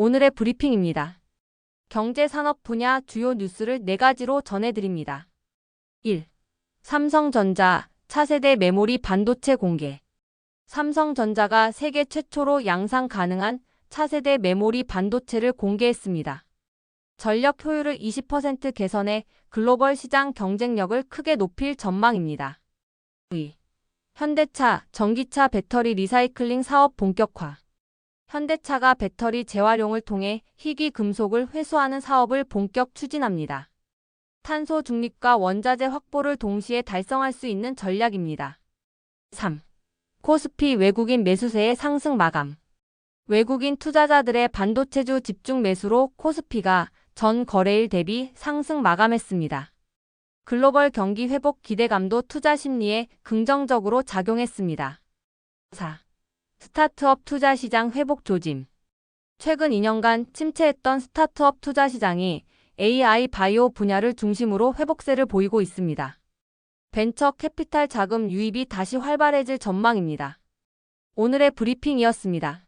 오늘의 브리핑입니다. 경제 산업 분야 주요 뉴스를 4가지로 전해드립니다. 1. 삼성전자 차세대 메모리 반도체 공개. 삼성전자가 세계 최초로 양산 가능한 차세대 메모리 반도체를 공개했습니다. 전력 효율을 20% 개선해 글로벌 시장 경쟁력을 크게 높일 전망입니다. 2. 현대차 전기차 배터리 리사이클링 사업 본격화. 현대차가 배터리 재활용을 통해 희귀 금속을 회수하는 사업을 본격 추진합니다. 탄소 중립과 원자재 확보를 동시에 달성할 수 있는 전략입니다. 3. 코스피 외국인 매수세의 상승 마감. 외국인 투자자들의 반도체주 집중 매수로 코스피가 전 거래일 대비 상승 마감했습니다. 글로벌 경기 회복 기대감도 투자 심리에 긍정적으로 작용했습니다. 4. 스타트업 투자 시장 회복 조짐. 최근 2년간 침체했던 스타트업 투자 시장이 AI 바이오 분야를 중심으로 회복세를 보이고 있습니다. 벤처 캐피탈 자금 유입이 다시 활발해질 전망입니다. 오늘의 브리핑이었습니다.